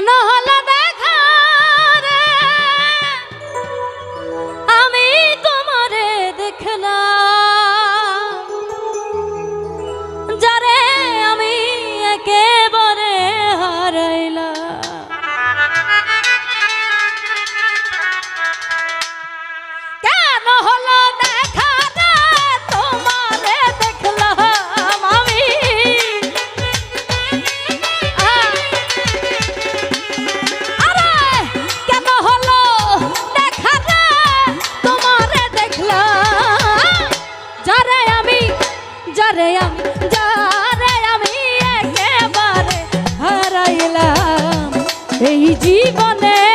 কেন হলো এই জীবনে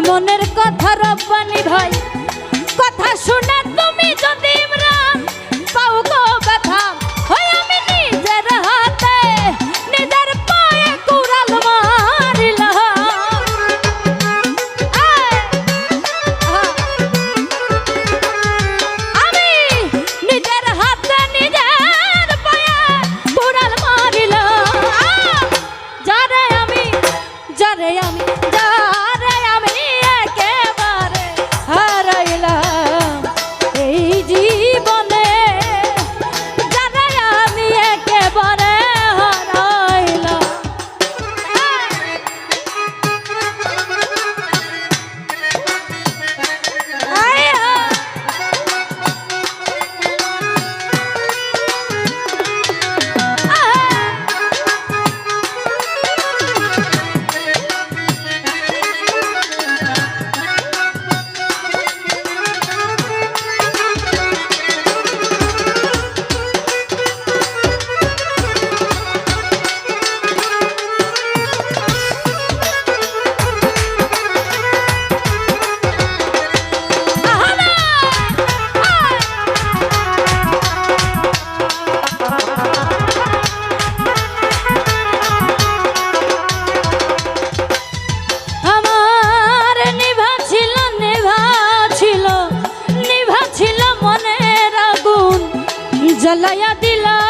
মনের কথা রব্বানি ভাই জ্বালাইয়া দিলা।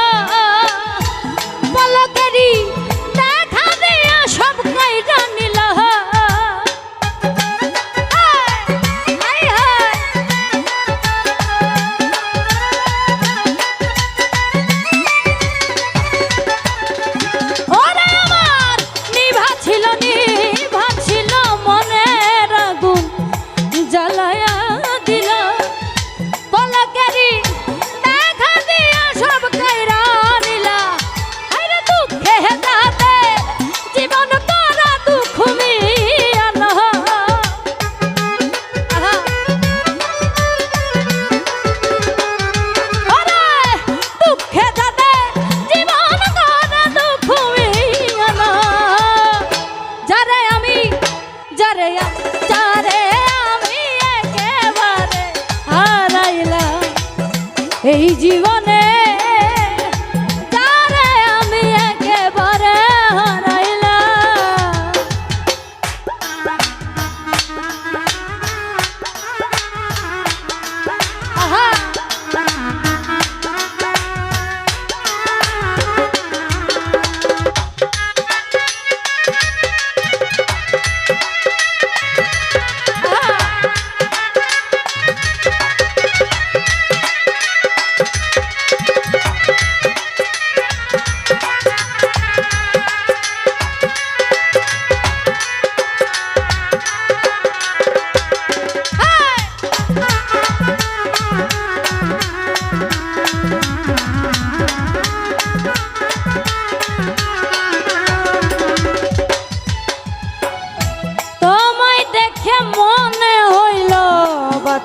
এই জীবন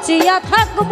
বাঁচিয়া থাকব।